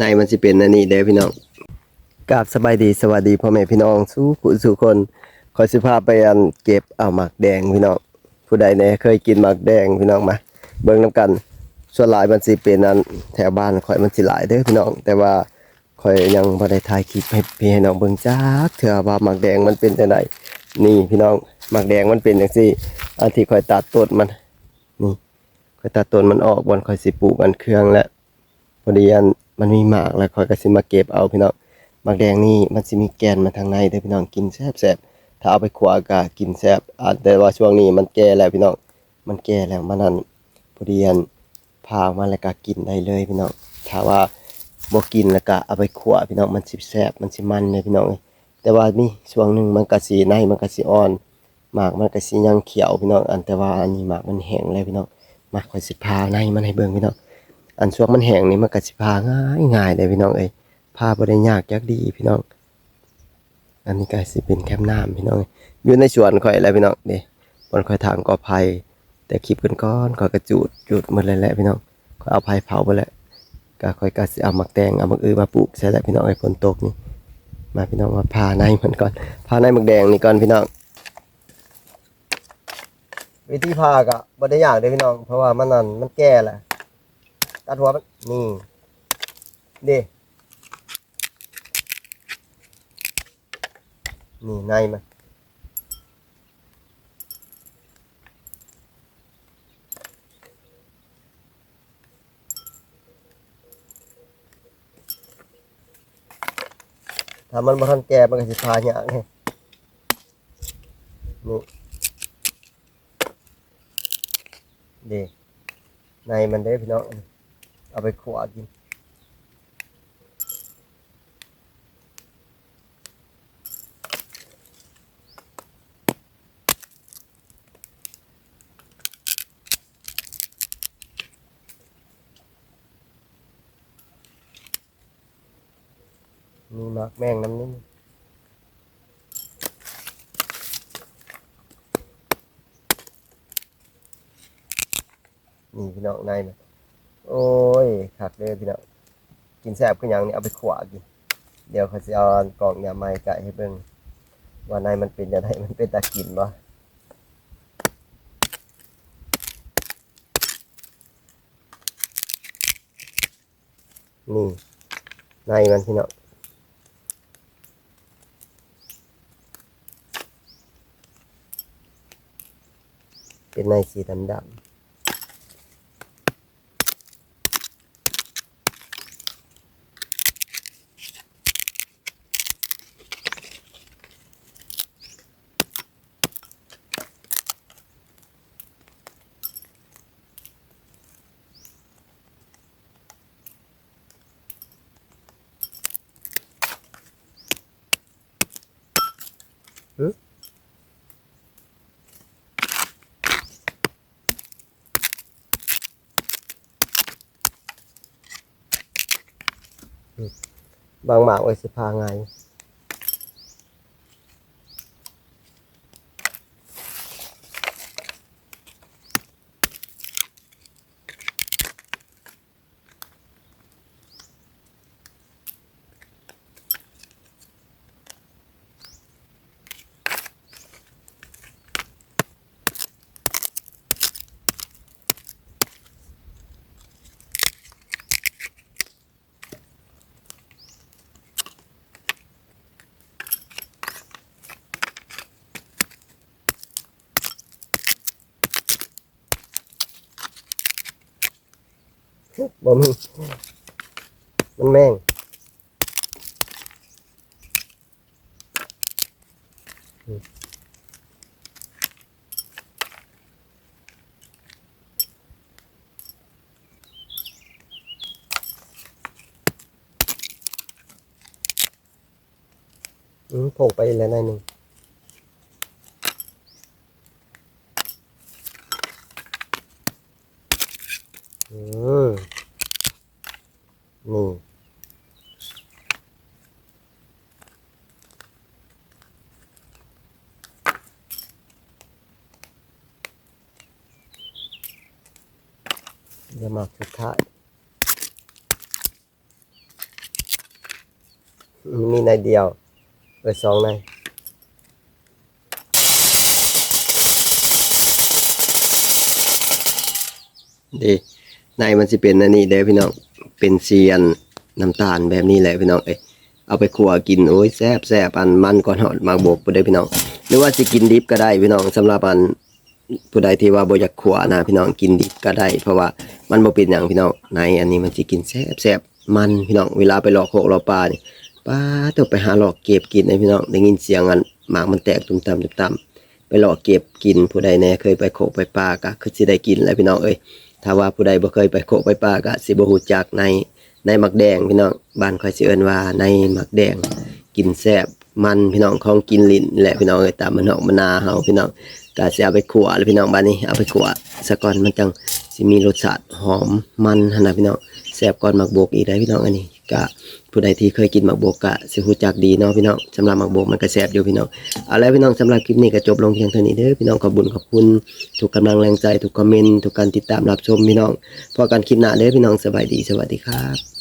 ในมันสิเป็นอันนี้เด้อพี่น้องกราบสบายดีสวัสดีพ่อแม่พี่น้องสู้ผู้สู่คนขอสิพาไปอันเก็บเอาหมากแดงพี่น้องผู้ใดเนี่ยเคยกินหมากแดงพี่น้องมาเบิ่งนํกันส่วนหลายมันสิเป็นอันแถวบ้านข่อยมันสิหลายเด้อพี่น้อง แต่ว่าข่อยยังบ่ได้ถ่ายคลิปให้พี่น้องเบิ่งจักเทื่อว่าหมากแดงมันเป็นจังไดนี่พี่น้องหมากแดงมันเป็นจังซี่ อันที่ข่อยตัดต้นมันนี่ข่อยตัดต้นมันออกบนข่อยสิปลูกอันเครื่องแล้วพอดีอัน มันมีหมากแล้วข่อยก็สิมาเก็บเอาพี่น้องหมากแดงนี่มันสิมีแกนมาทางในเด้อพี่น้องกินแซ่บถ้าเอาไปขัวก็กินแซ่บอ่าแต่ว่าช่วงนี้มันแก่แล้วพี่น้องมันแก่แล้วมันนั่นพอดีอันพาออกมาแล้วก็กินได้เลยพี่น้องถ้าว่าบ่กินแล้วก็เอาไปขั่วพี่น้องมันสิแซ่บมันสิมันเลยพี่น้องแต่ว่ามีช่วงหนึ่งมันก็สิในมันก็สิอ่อนหมากมันก็สิยังเขียวพี่น้องอันแต่ว่าอันนี้หมากมันแห้งเลยพี่น้องหมากคอยสิพาในมันให้เบิ่งพี่น้อง อันช่วงมันแห้งนี่มันก็สิพาง่ายง่ายเลยพี่น้องเอ้ยพาบ่ได้ยากจักดีพี่น้อง อันนี้ก็สิเป็นแคมน้ำพี่น้องอยู่ในสวนข่อยแล้วพี่น้องเด้บนข่อยทางกอไผ่แต่คลิปกันก้อนๆก็กระจูดจุดหมาเลยแหละพี่น้องก็เอาไผ่เผาไปแล้วก็ค่อยก็สิเอามักแตงเอามักอือมาปลูกใช่แหละพี่น้องไอ้ฝนตกนี่มาพี่น้องมาพาในมันก่อนพาในมักแดงนี่ก่อนพี่น้องวิธีพากะบ่ได้ยากเด้อพี่น้อง เพราะว่ามันนั่นมันแก่แหละ ตัดหัวมันนี่เด้นี่ในมันถ้ามันบ่ทันแก่มันก็สิพายากนี่นี่เด้ในมันเด้พี่น้อง เอาไปขัวกินมีหมากแมงน้ำนี่นี่พี่น้องในมัน โอ้ยคักเลยพี่น้องกินแซ่บขึ้นย่างนี้เอาไปขวากิน เดี๋ยวเขาจะเอากล่องยาไม้ไก่ให้เบิ่งว่าในมันเป็นยังไงมันเป็นตากินบ่นี่ในมันพี่น้องเป็นในสีดำดำ บางหมากไว้สิพาไง บ่มีมันแมงอืมโผงไปแล้วหนอยหนึ่งอืม นี่จะมาสุดท้ายมีในเดียวเออสองในดี ในมันสิเป็นอันนี้เด้อพี่น้องเป็นเซียนน้ำตาลแบบนี้แหละพี่น้องเอ้ยเอาไปขัวกินโอ้ยแซ่บแซ่บอันมันก่อนหอดมากบกไปได้พี่น้องหรือว่าสิกินดิบก็ได้พี่น้องสำหรับอันผู้ใดที่ว่าบ่อยากขัวนะพี่น้องกินดิบก็ได้ เพราะว่ามันบ่เป็นหยังพี่น้องในอันนี้มันสิกินแซ่บแซ่บมันพี่น้องเวลาไปหลอกโคกหลอกปลาเนี่ยป้าต้องไปหาหลอกเก็บกินนะพี่น้องได้ยินเสียงอันหมากมันแตกตุ้มตามตุ้มตามไปหลอกเก็บกินผู้ใดแน่เคยไปโขกไปปลาก็คือสิได้กินแล้วพี่น้องเอ้ย ถ้าว่าผู้ใดบ่เคยไปโคกไปปลาก็สิบ่ฮู้จักในในหมักแดงพี่น้องบ้านค่อยสิเอิ้นว่าในหมักแดงกินแซ่บมันพี่น้องของกินลิ้นแหละพี่น้องเอ้ยตามมันออกมันาเฮาพี่น้องก็สิเอาไปขัวแล้วพี่น้องบ้านนี้เอาไปขัวซะก่อนมันจังสิมีรสชาติหอมมันหั่นน่ะพี่น้องแซ่บก่อนหมักบกอีกได้พี่น้องอันนี้ กะผู้ใดที่เคยกินหมักบกกะสิฮู้จักดีเนาะพี่น้องสำหรับหมักบกมันก็แซ่บอยู่พี่น้องเอาแล้วพี่น้องสำหรับคลิปนี้ก็จบลงเพียงเท่านี้เด้อพี่น้องขอบคุญขอบคุณทุกกำลังแรงใจทุกคอมเมนต์ทุกการติดตามรับชมพี่น้องพอกันคลิปหน้าเด้อพี่น้องสบายดีสวัสดีครับ